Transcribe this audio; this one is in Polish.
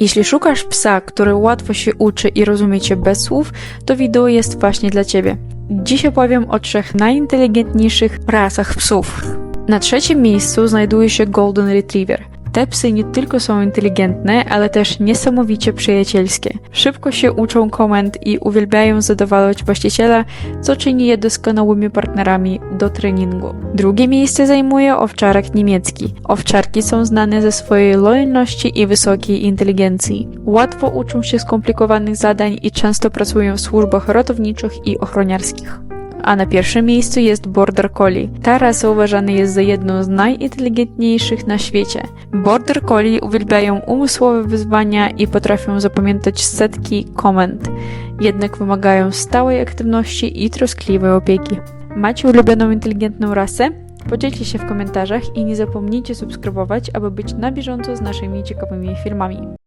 Jeśli szukasz psa, który łatwo się uczy i rozumie cię bez słów, to wideo jest właśnie dla ciebie. Dziś opowiem o trzech najinteligentniejszych rasach psów. Na trzecim miejscu znajduje się Golden Retriever. Te psy nie tylko są inteligentne, ale też niesamowicie przyjacielskie. Szybko się uczą komend i uwielbiają zadowalać właściciela, co czyni je doskonałymi partnerami do treningu. Drugie miejsce zajmuje owczarek niemiecki. Owczarki są znane ze swojej lojalności i wysokiej inteligencji. Łatwo uczą się skomplikowanych zadań i często pracują w służbach ratowniczych i ochroniarskich. A na pierwszym miejscu jest Border Collie. Ta rasa uważana jest za jedną z najinteligentniejszych na świecie. Border Collie uwielbiają umysłowe wyzwania i potrafią zapamiętać setki komend, jednak wymagają stałej aktywności i troskliwej opieki. Macie ulubioną inteligentną rasę? Podzielcie się w komentarzach i nie zapomnijcie subskrybować, aby być na bieżąco z naszymi ciekawymi filmami.